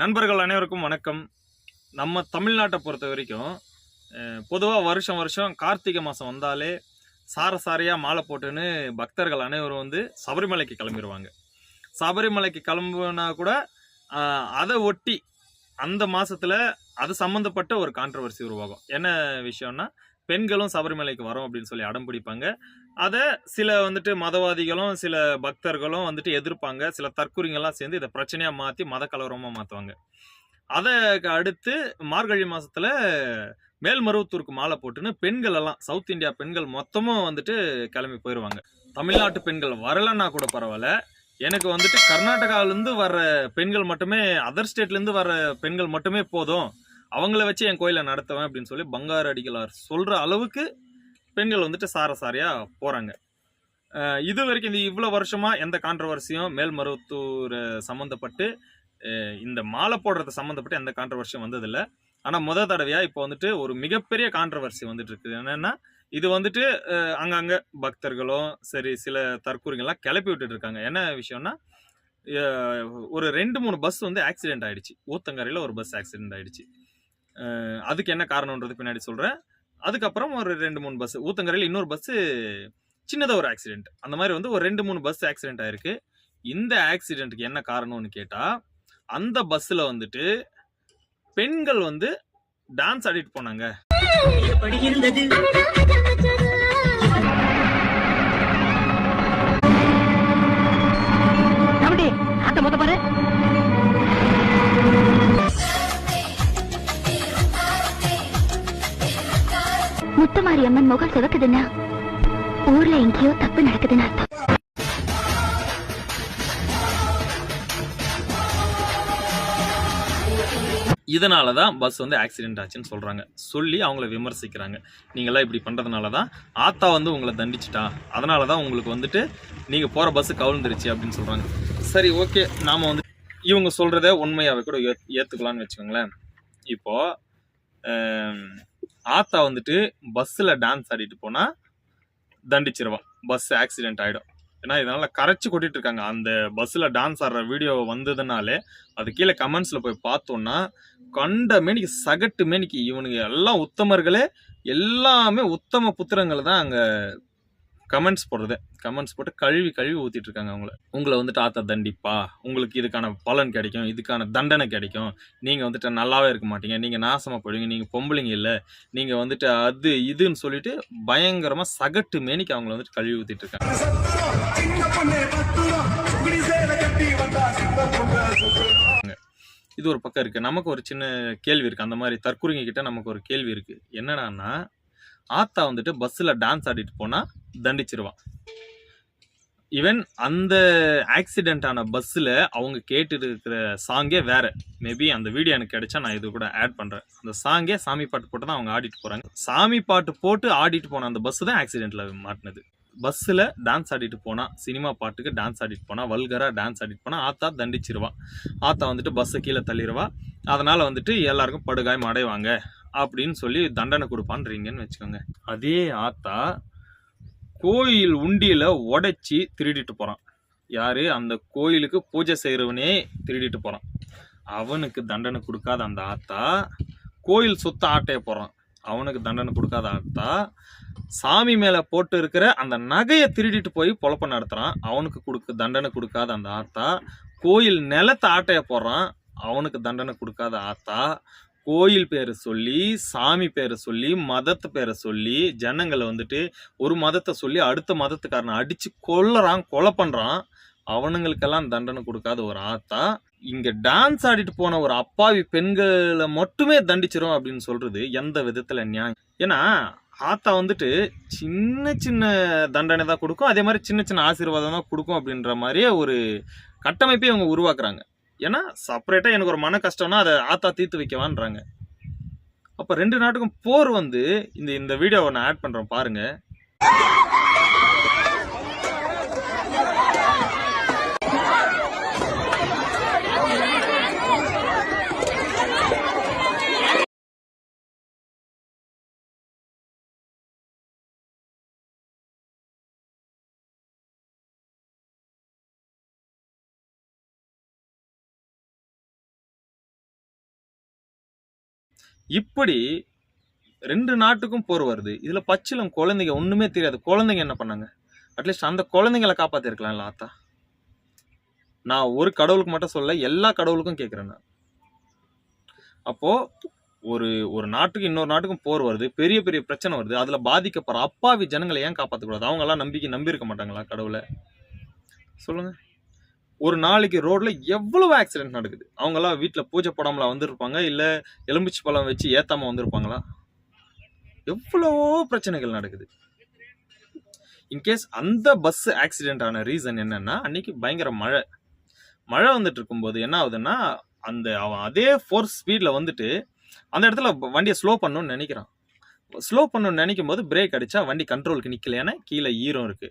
நண்பர்கள் அனைவருக்கும் வணக்கம். நம்ம தமிழ்நாட்டை பொறுத்த வரைக்கும் பொதுவாக வருஷம் வருஷம் கார்த்திகை மாதம் வந்தாலே சார சாரையாக மாலை போட்டுன்னு பக்தர்கள் அனைவரும் வந்து சபரிமலைக்கு கிளம்பிடுவாங்க சபரிமலைக்கு கிளம்புனா கூட அதை ஒட்டி அந்த மாதத்தில் அது சம்மந்தப்பட்ட ஒரு கான்ட்ரவர்சி உருவாகும். என்ன விஷயம்னா பெண்களும் சபரிமலைக்கு வரோம் அப்படின்னு சொல்லி அடம் பிடிப்பாங்க. அதை சில வந்துட்டு மதவாதிகளும் சில பக்தர்களும் வந்துட்டு எதிர்ப்பாங்க. சில தற்குறிங்கெல்லாம் சேர்ந்து இதை பிரச்சனையாக மாற்றி மத கலவரமாக மாற்றுவாங்க அதை அடுத்து மார்கழி மாதத்தில் மேல்மருவத்தூருக்கு மாலை போட்டுன்னு பெண்கள் எல்லாம் சவுத் இந்தியா பெண்கள் மொத்தமும் வந்துட்டு கிளம்பி போயிடுவாங்க தமிழ்நாட்டு பெண்கள் வரலன்னா கூட பரவாயில்ல. எனக்கு வந்துட்டு கர்நாடகாவிலேருந்து வர்ற பெண்கள் மட்டுமே அதர் ஸ்டேட்லேருந்து வர்ற பெண்கள் மட்டுமே போதும். அவங்கள வச்சு என் கோயிலை நடத்துவேன் அப்படின்னு சொல்லி பங்காரு அடிகளார் சொல்கிற அளவுக்கு பெண்கள் வந்துட்டு சார சாரியா போகிறாங்க இது வரைக்கும் இந்த இவ்வளோ வருஷமாக எந்த கான்ட்ரவர்சியும் மேல்மருவத்தூர் சம்மந்தப்பட்டு இந்த மாலை போடுறது சம்மந்தப்பட்டு எந்த கான்ட்ரவர்சியும் வந்ததில்லை. ஆனால் முத தடவையாக இப்போ வந்துட்டு ஒரு மிகப்பெரிய கான்ட்ரவர்சி வந்துட்டு இருக்குது. என்னென்னா இது வந்துட்டு அங்கங்கே பக்தர்களும் சரி சில தற்கூறிகள்லாம் கிளப்பி விட்டுட்டு இருக்காங்க. என்ன விஷயம்னா ஒரு ரெண்டு மூணு பஸ் வந்து ஆக்சிடென்ட் ஆகிடுச்சு ஊத்தங்கரையில் ஒரு பஸ் ஆக்சிடென்ட் ஆகிடுச்சு அதுக்கு என்ன காரணம்ன்றது பின்னாடி சொல்கிறேன் அதுக்கப்புறம் ஒரு ரெண்டு மூணு பஸ் ஊத்தங்கரையில் இன்னொரு பஸ்ஸு சின்னதாக ஒரு ஆக்சிடெண்ட் அந்த மாதிரி வந்து ஒரு ரெண்டு மூணு பஸ் ஆக்சிடெண்ட் ஆயிருக்கு. இந்த ஆக்சிடெண்ட்டுக்கு என்ன காரணம்னு கேட்டால் அந்த பஸ்ஸில் வந்துட்டு பெண்கள் வந்து டான்ஸ் ஆடிட்டு போனாங்க. எப்படி முத்துமாரி அம்மன் முகம் சிவக்குதுன்னா ஊர்ல எங்கேயோ தப்பு நடக்குதுன்னு அர்த்தம். இதனால தான் பஸ் வந்து ஆக்சிடென்ட் ஆச்சுன்னு சொல்கிறாங்க சொல்லி அவங்கள விமர்சிக்கிறாங்க. நீங்களாம் இப்படி பண்ணுறதுனால தான் ஆத்தா வந்து உங்களை தண்டிச்சிட்டா. அதனால தான் உங்களுக்கு வந்துட்டு நீங்கள் போகிற பஸ்ஸு கவுழ்ந்துருச்சு அப்படின்னு சொல்கிறாங்க சரி ஓகே நாம் வந்து இவங்க சொல்கிறத உண்மையாகவே கூட ஏத் ஏற்றுக்கலான்னு வச்சுக்கோங்களேன். இப்போது ஆத்தா வந்துட்டு பஸ்ஸில் டான்ஸ் ஆடிட்டு போனால் தண்டிச்சிருவான். பஸ் ஆக்சிடென்ட் ஆகிடும் ஏன்னா இதனால் கரைச்சி கொட்டிட்டு இருக்காங்க அந்த பஸ்ஸில் டான்ஸ் ஆடுற வீடியோ வந்ததுனாலே அது கீழே கமெண்ட்ஸில் போய் பார்த்தோன்னா கண்ட மேனிக்கு சகட்டு மேனிக்கு இவனுங்க எல்லாம் உத்தமர்களே எல்லாமே உத்தம புத்திரங்கள் தான் அங்கே கமெண்ட்ஸ் போடுறது. கமெண்ட்ஸ் போட்டு கழுவி கழுவி ஊற்றிட்டு இருக்காங்க அவங்கள. உங்களை வந்துட்டு ஆத்தா தண்டிப்பா. உங்களுக்கு இதுக்கான பலன் கிடைக்கும். இதுக்கான தண்டனை கிடைக்கும். நீங்கள் வந்துட்டு நல்லாவே இருக்க மாட்டீங்க. நீங்கள் நாசமாக போயிடுங்க நீங்கள் பொம்பளைங்க இல்லை. நீங்கள் வந்துட்டு அது இதுன்னு சொல்லிட்டு பயங்கரமாக சகட்டு மேனிக்கு அவங்கள வந்துட்டு கழுவி ஊற்றிட்டு இருக்காங்க இது ஒரு பக்கம் இருக்குது நமக்கு ஒரு சின்ன கேள்வி இருக்குது அந்த மாதிரி தற்குறிங்க கிட்ட நமக்கு ஒரு கேள்வி இருக்குது என்னடான்னா ஆத்தா வந்துட்டு பஸ்ஸில் டான்ஸ் ஆடிட்டு போனால் தண்டிச்சிருவான். ஈவன் அந்த ஆக்சிடென்ட் ஆன பஸ்ஸில் அவங்க கேட்டுட்டு இருக்கிற சாங்கே வேற. மேபி அந்த வீடியோ எனக்கு கிடைச்சா நான் இது கூட ஆட் பண்ணுறேன் அந்த சாங்கே சாமி பாட்டு போட்டு தான் அவங்க ஆடிட்டு போகிறாங்க சாமி பாட்டு போட்டு ஆடிட்டு போன அந்த பஸ் தான் ஆக்சிடென்ட்டில் மாட்டினது. பஸ்ஸில் டான்ஸ் ஆடிட்டு போனால் சினிமா பாட்டுக்கு டான்ஸ் ஆடிட்டு போனால் வல்கராக டான்ஸ் ஆடிட்டு போனால் ஆத்தா தண்டிச்சிருவான் ஆத்தா வந்துட்டு பஸ்ஸை கீழே தள்ளிடுவா அதனால் வந்துட்டு எல்லாருக்கும் படுகாயம் அடைவாங்க. அப்படின்னு சொல்லி தண்டனை கொடுப்பான்றீங்கன்னு வச்சுக்கோங்க. அதே ஆத்தா கோயில் உண்டியில உடைச்சி திருடிட்டு போறான். யாரு? அந்த கோயிலுக்கு பூஜை செய்கிறவனே திருடிட்டு போறான். அவனுக்கு தண்டனை கொடுக்காத அந்த ஆத்தா கோயில் சொத்து ஆட்டைய போறான். அவனுக்கு தண்டனை கொடுக்காத ஆத்தா சாமி மேல போட்டு இருக்கிற அந்த நகையை திருடிட்டு போய் பொழப்ப நடத்துறான். அவனுக்கு கொடுக்க தண்டனை கொடுக்காத அந்த ஆத்தா கோயில் நிலத்தை ஆட்டைய போடுறான் அவனுக்கு தண்டனை கொடுக்காத ஆத்தா கோயில் பேரை சொல்லி சாமி பேரை சொல்லி மதத்தை பேரை சொல்லி ஜனங்களை வந்துட்டு ஒரு மதத்தை சொல்லி அடுத்த மதத்துக்காரனை அடித்து கொல்லுறான் கொலை பண்ணுறான் அவனுங்களுக்கெல்லாம் தண்டனை கொடுக்காத ஒரு ஆத்தா. இங்கே டான்ஸ் ஆடிட்டு போன ஒரு அப்பாவி பெண்களை மட்டுமே தண்டிச்சிரும் அப்படின்னு சொல்கிறது எந்த விதத்தில் நியாயம்? ஏன்னா ஆத்தா வந்துட்டு சின்ன சின்ன தண்டனை தான் கொடுக்கும். அதே மாதிரி சின்ன சின்ன ஆசீர்வாதம் தான் கொடுக்கும் அப்படின்ற மாதிரியே ஒரு கட்டமைப்பை அவங்க உருவாக்குறாங்க. ஏன்னா செப்பரேட்டாக எனக்கு ஒரு மன கஷ்டம்னா அதை ஆத்தா தீர்த்து வைக்கவான்றாங்க. அப்போ ரெண்டு நாட்டுக்கும் போர் வந்து இந்த இந்த வீடியோவை நான் ஆட் பண்ணுறேன் பாருங்கள் இப்படி ரெண்டு நாட்டுக்கும் போர் வருது. இதில் பச்சிலம் குழந்தைங்க ஒன்றுமே தெரியாது. குழந்தைங்க என்ன பண்ணாங்க? அட்லீஸ்ட் அந்த குழந்தைங்களை காப்பாற்றிருக்கலாம்ல ஆத்தா. நான் ஒரு கடவுளுக்கு மட்டும் சொல்ல எல்லா கடவுளுக்கும் கேட்குறேன் நான். அப்போது ஒரு ஒரு நாட்டுக்கு இன்னொரு நாட்டுக்கும் போர் வருது. பெரிய பெரிய பிரச்சனை வருது. அதில் பாதிக்கப்படுற அப்பாவி ஜனங்களை ஏன் காப்பாற்றக்கூடாது அவங்களாம் நம்பிக்கை நம்பியிருக்க மாட்டாங்களா கடவுளை? சொல்லுங்கள் ஒரு நாளைக்கு ரோட்ல எவ்வளவு ஆக்சிடென்ட் நடக்குது? அவங்களாம் வீட்டில் பூஜை படாமலாம் வந்திருப்பாங்க? இல்லை எலும்பிச்சு பழம் வச்சு ஏத்தாம வந்திருப்பாங்களா? எவ்வளவோ பிரச்சனைகள் நடக்குது. இன்கேஸ் அந்த பஸ் ஆக்சிடென்ட் ஆன ரீசன் என்னன்னா அன்னைக்கு பயங்கர மழை. மழை வந்துட்டு இருக்கும்போது என்ன ஆகுதுன்னா அந்த அவன் அதே ஃபோர்ஸ் ஸ்பீடில் வந்துட்டு அந்த இடத்துல வண்டியை ஸ்லோ பண்ணணும்னு நினைக்கிறான். ஸ்லோ பண்ணணும்னு நினைக்கும் போது பிரேக் அடிச்சா வண்டி கண்ட்ரோலுக்கு நிற்கல ஏன்னா கீழே ஈரம் இருக்கு.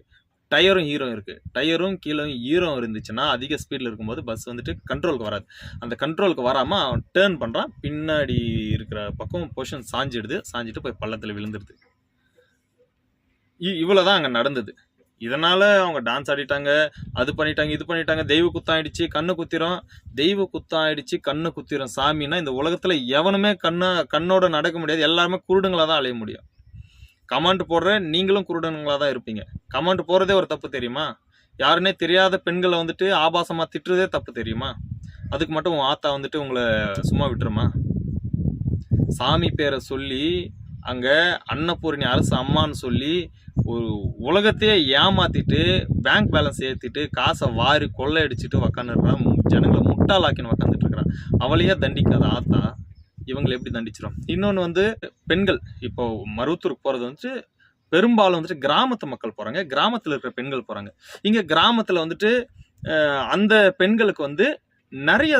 டயரும் ஈரம் இருக்குது டயரும் கீழே ஈரம் இருந்துச்சுன்னா அதிக ஸ்பீடில் இருக்கும்போது பஸ் வந்துட்டு கண்ட்ரோலுக்கு வராது. அந்த கண்ட்ரோலுக்கு வராமல் அவன் டேர்ன் பண்ணுறான் பின்னாடி இருக்கிற பக்கம் பொஷன் சாஞ்சிடுது. சாஞ்சிட்டு போய் பள்ளத்தில் விழுந்துடுது. இ- இவ்வளவுதான் அங்கே நடந்தது. இதனால் அவங்க டான்ஸ் ஆடிட்டாங்க அது பண்ணிட்டாங்க இது பண்ணிட்டாங்க தெய்வ குத்தம் ஆயிடுச்சு கண்ணு குத்திரம். தெய்வ குத்தம் ஆயிடுச்சு கண்ணு குத்திரும். சாமின்னா இந்த உலகத்தில் எவனுமே கண்ணை கண்ணோட நடக்க முடியாது. எல்லாருமே குருடுங்களாக தான் அலைய முடியும். கமெண்ட் போடுற நீங்களும் குருடனுங்களாக தான் இருப்பீங்க. கமெண்ட் போடுறதே ஒரு தப்பு தெரியுமா? யாருன்னே தெரியாத பெண்களை வந்துட்டு ஆபாசமாக திட்டுறதே தப்பு தெரியுமா? அதுக்கு மட்டும் உன் ஆத்தா வந்துட்டு உங்களை சும்மா விட்டுருமா? சாமி பேரை சொல்லி அங்கே அன்னபூரணி அரசு அம்மான்னு சொல்லி ஒரு உலகத்தையே ஏமாற்றிட்டு பேங்க் பேலன்ஸ் ஏற்றிட்டு காசை வாரி கொள்ளையடிச்சிட்டு உக்காந்துருக்கிறான். ஜனங்களை முட்டாளாக்கின்னு உக்காந்துட்டு இருக்கிறான். அவளையே தண்டிக்காத ஆத்தா. இவங்களை எப்படி தண்டிச்சிடும் இன்னொன்று வந்து பெண்கள். இப்போ மருவத்தூருக்கு போகிறது வந்துட்டு பெரும்பாலும் வந்துட்டு கிராமத்து மக்கள் போகிறாங்க கிராமத்தில் இருக்கிற பெண்கள் போகிறாங்க இங்கே கிராமத்தில் வந்துட்டு அந்த பெண்களுக்கு வந்து நிறைய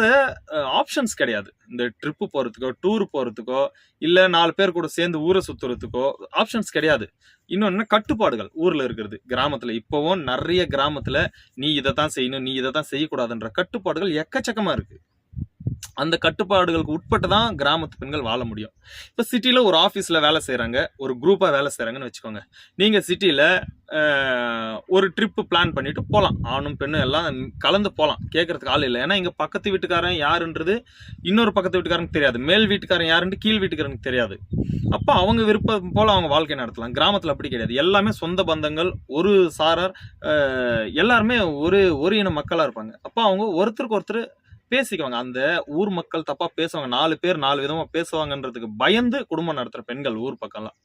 ஆப்ஷன்ஸ் கிடையாது. இந்த ட்ரிப்பு போகிறதுக்கோ டூர் போகிறதுக்கோ இல்லை நாலு பேர் கூட சேர்ந்து ஊரை சுற்றுறதுக்கோ ஆப்ஷன்ஸ் கிடையாது. இன்னொன்று கட்டுப்பாடுகள். ஊரில் இருக்கிறது கிராமத்தில். இப்போவும் நிறைய கிராமத்தில் நீ இதை தான் செய்யணும் நீ இதை தான் செய்யக்கூடாதுன்ற கட்டுப்பாடுகள் எக்கச்சக்கமாக இருக்குது அந்த கட்டுப்பாடுகளுக்கு உட்பட்டு தான் கிராமத்து பெண்கள் வாழ முடியும். இப்போ சிட்டியில் ஒரு ஆஃபீஸில் வேலை செய்கிறாங்க ஒரு குரூப்பாக வேலை செய்கிறாங்கன்னு வச்சுக்கோங்க. நீங்கள் சிட்டியில் ஒரு ட்ரிப்பு பிளான் பண்ணிவிட்டு போகலாம் ஆணும் பெண்ணும் எல்லாம் கலந்து போகலாம் கேட்கறதுக்கு ஆள் இல்லை. ஏன்னா இங்கே பக்கத்து வீட்டுக்காரன் யாருன்றது இன்னொரு பக்கத்து வீட்டுக்காரனுக்கு தெரியாது. மேல் வீட்டுக்காரன் யாருன்ட்டு கீழ் வீட்டுக்காரனுக்கு தெரியாது. அப்போ அவங்க விருப்பம் போல் அவங்க வாழ்க்கை நடத்தலாம். கிராமத்தில் அப்படி கிடையாது. எல்லாமே சொந்த பந்தங்கள் ஒரு சாரார் எல்லாருமே ஒரு ஒரு இன மக்களாக இருப்பாங்க. அப்போ அவங்க ஒருத்தருக்கு ஒருத்தர் பேசிக்குவாங்க. அந்த ஊர் மக்கள் தப்பா பேசுவாங்க. நாலு பேர் நாலு விதமா பேசுவாங்கன்றதுக்கு பயந்து குடும்பம் நடத்துற பெண்கள் ஊர் பக்கம்லாம்.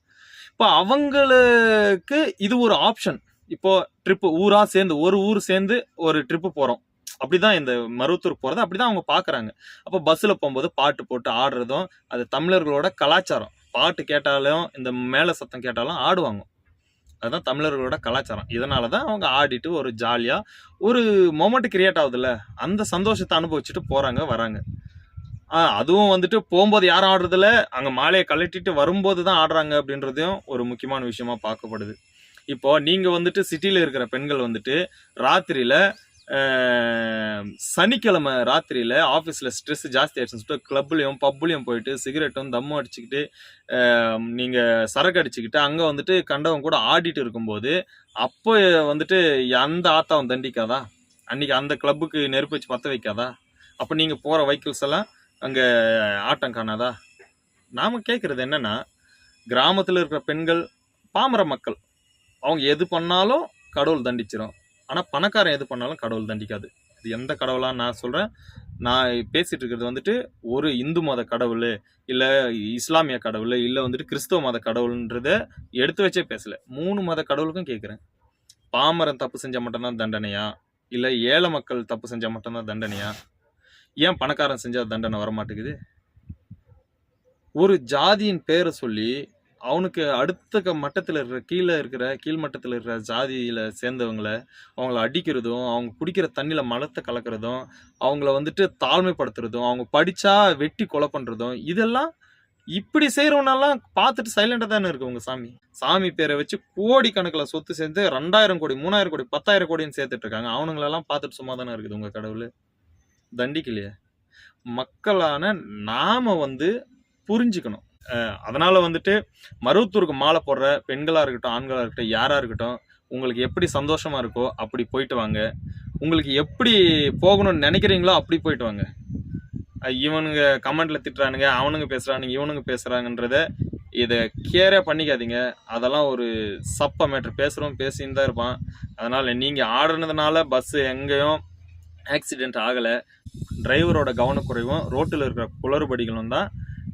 இப்போ அவங்களுக்கு இது ஒரு ஆப்ஷன் இப்போ ட்ரிப்பு ஊரா சேர்ந்து ஒரு ஊர் சேர்ந்து ஒரு ட்ரிப்பு போறோம். அப்படிதான் இந்த மருவத்தூர் போறது. அப்படிதான் அவங்க பாக்குறாங்க. அப்போ பஸ்ல போகும்போது பாட்டு போட்டு ஆடுறதும் அது தமிழர்களோட கலாச்சாரம். பாட்டு கேட்டாலும் இந்த மேல சத்தம் கேட்டாலும் ஆடுவாங்க. அதுதான் தமிழர்களோட கலாச்சாரம். இதனால தான் அவங்க ஆடிட்டு ஒரு ஜாலியாக ஒரு மொமெண்ட் கிரியேட் ஆகுதுல்ல. அந்த சந்தோஷத்தை அனுபவிச்சுட்டு போகிறாங்க வராங்க. அதுவும் வந்துட்டு போகும்போது யாரும் ஆடுறதில்ல. அங்கே மாலையை கழட்டிட்டு வரும்போது தான் ஆடுறாங்க அப்படின்றதையும் ஒரு முக்கியமான விஷயமா பார்க்கப்படுது. இப்போ நீங்கள் வந்துட்டு சிட்டியில் இருக்கிற பெண்கள் வந்துட்டு ராத்திரியில் சனிக்கிழமை ராத்திரியில் ஆஃபீஸில் ஸ்ட்ரெஸ் ஜாஸ்தி ஆகிடுச்சுன்னு சொல்லிட்டு க்ளப்லையும் பப்லையும் போயிட்டு சிகரெட்டும் தம்மும் அடிச்சுக்கிட்டு நீங்கள் சரக்கு அடிச்சுக்கிட்டு அங்கே வந்துட்டு கண்டவன் கூட ஆடிட்டு இருக்கும்போது அப்போ வந்துட்டு அந்த ஆத்தாவும் தண்டிக்காதா? அன்றைக்கி அந்த கிளப்புக்கு நெருப்பு வச்சு பற்ற வைக்காதா? அப்போ நீங்கள் போகிற வெஹிக்கிள்ஸ் எல்லாம் அங்கே ஆட்டம் காணாதா? நாம் கேட்குறது என்னென்னா கிராமத்தில் இருக்கிற பெண்கள் பாமர மக்கள். அவங்க எது பண்ணாலும் கடவுள் தண்டிச்சிடும் ஆனால் பணக்காரன் எது பண்ணாலும் கடவுள் தண்டிக்காது. இது எந்த கடவுளாக நான் சொல்கிறேன் நான் பேசிகிட்டு இருக்கிறது வந்துட்டு ஒரு இந்து மத கடவுள் இல்லை இஸ்லாமிய கடவுள் இல்லை வந்துட்டு கிறிஸ்தவ மத கடவுள்ன்றத எடுத்து வச்சே பேசலை. மூணு மத கடவுளுக்கும் கேட்குறேன் பாமரன் தப்பு செஞ்சால் மட்டும்தான் தண்டனையா? இல்லை ஏழை மக்கள் தப்பு செஞ்சால் மட்டும்தான் தண்டனையா? ஏன் பணக்காரன் செஞ்சால் தண்டனை வரமாட்டேங்குது? ஒரு ஜாதியின் பேரை சொல்லி அவனுக்கு அடுத்த மட்டத்தில் இருக்கிற கீழே இருக்கிற கீழ் மட்டத்தில் இருக்கிற ஜாதியில் சேர்ந்தவங்களை அவங்கள அடிக்கிறதும் அவங்க குடிக்கிற தண்ணியில் மலத்தை கலக்கிறதும் அவங்கள வந்துட்டு தாழ்மைப்படுத்துறதும் அவங்க படித்தா வெட்டி கொலை பண்ணுறதும் இதெல்லாம் இப்படி செய்கிறவனெல்லாம் பார்த்துட்டு சைலண்டாக தானே இருக்கு உங்க சாமி. சாமி பேரை வச்சு கோடி சொத்து சேர்ந்து ரெண்டாயிரம் கோடி மூணாயிரம் கோடி பத்தாயிரம் கோடின்னு சேர்த்துட்டு இருக்காங்க. அவனுங்களெல்லாம் பார்த்துட்டு சும்மா தானே இருக்குது உங்கள் கடவுள். தண்டிக்கலையே. மக்களான நாம வந்து புரிஞ்சுக்கணும். அதனால் வந்துட்டு மருவத்தூருக்கு மாலை போடுற பெண்களாக இருக்கட்டும் ஆண்களாக இருக்கட்டும் யாராக இருக்கட்டும் உங்களுக்கு எப்படி சந்தோஷமாக இருக்கோ அப்படி போயிட்டு வாங்க. உங்களுக்கு எப்படி போகணும்னு நினைக்கிறீங்களோ அப்படி போயிட்டு வாங்க. இவனுங்க கமெண்டில் திட்டுறானுங்க அவனுங்க பேசுகிறானுங்க இவனுங்க பேசுகிறாங்கன்றத இதை கேரே பண்ணிக்காதீங்க. அதெல்லாம் ஒரு சப்ப மேட்ரு பேசுகிறோம் பேசின்னு தான் இருப்பான். அதனால் நீங்கள் ஆடுனதுனால பஸ்ஸு எங்கேயும் ஆக்சிடெண்ட் ஆகலை. டிரைவரோட கவனக்குறைவும் ரோட்டில் இருக்கிற குளறுபடிகளும் தான்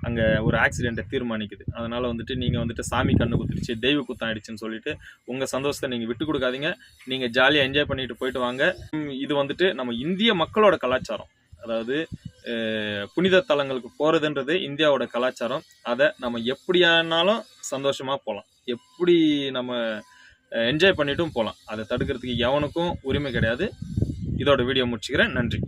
அங்கே ஒரு ஆக்சிடெண்ட்டை தீர்மானிக்குது. அதனால் வந்துட்டு நீங்கள் வந்துட்டு சாமி கண்ணு குத்துருச்சு தெய்வ குத்தம் ஆயிடுச்சுன்னு சொல்லிட்டு உங்கள் சந்தோஷத்தை நீங்கள் விட்டு கொடுக்காதீங்க. நீங்கள் ஜாலியாக என்ஜாய் பண்ணிட்டு போயிட்டு வாங்க. இது வந்துட்டு நம்ம இந்திய மக்களோட கலாச்சாரம். அதாவது புனித தலங்களுக்கு போகிறதுன்றது இந்தியாவோட கலாச்சாரம். அதை நம்ம எப்படியானாலும் சந்தோஷமாக போகலாம் எப்படி நம்ம என்ஜாய் பண்ணிட்டும் போகலாம் அதை தடுக்கிறதுக்கு எவனுக்கும் உரிமை கிடையாது. இதோட வீடியோ முடிச்சுக்கிறேன். நன்றி.